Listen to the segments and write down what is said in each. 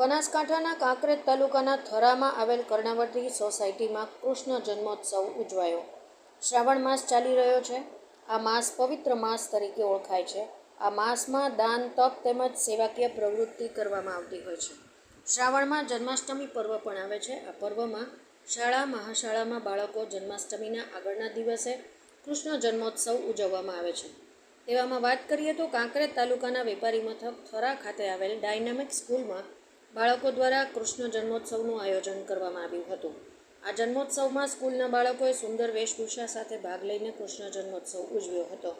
બનાસકાંઠાના કાંકરેજ તાલુકાના થરામાં આવેલ કર્ણાવતી સોસાયટીમાં કૃષ્ણ જન્મોત્સવ ઉજવાયો. શ્રાવણ માસ ચાલી રહ્યો છે. આ માસ પવિત્ર માસ તરીકે ઓળખાય છે. આ માસમાં દાન, તપ તેમજ સેવાકીય પ્રવૃત્તિ કરવામાં આવતી હોય છે. શ્રાવણમાં જન્માષ્ટમી પર્વ પણ આવે છે. આ પર્વમાં શાળા, મહાશાળામાં બાળકો જન્માષ્ટમીના આગળના દિવસે કૃષ્ણ જન્મોત્સવ ઉજવવામાં આવે છે. તેવામાં વાત કરીએ તો કાંકરેજ તાલુકાના વેપારી મથક થરા ખાતે આવેલ ડાયનામિક સ્કૂલમાં બાળકો દ્વારા કૃષ્ણ જન્મોત્સવનું આયોજન કરવામાં આવ્યું હતું. આ જન્મોત્સવમાં સ્કૂલના બાળકોએ સુંદર વેશભૂષા સાથે ભાગ લઈને કૃષ્ણ જન્મોત્સવ ઉજવ્યો હતો.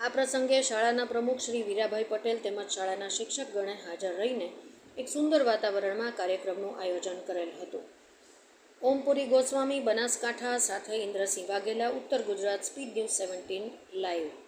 આ પ્રસંગે શાળાના પ્રમુખ શ્રી વીરાભાઈ પટેલ તેમજ શાળાના શિક્ષકગણે હાજર રહીને એક સુંદર વાતાવરણમાં કાર્યક્રમનું આયોજન કરેલ હતું. ઓમપુરી ગોસ્વામી, બનાસકાંઠા સાથે Indrasinh Vaghela, Uttar Gujarat speed news seventeen live.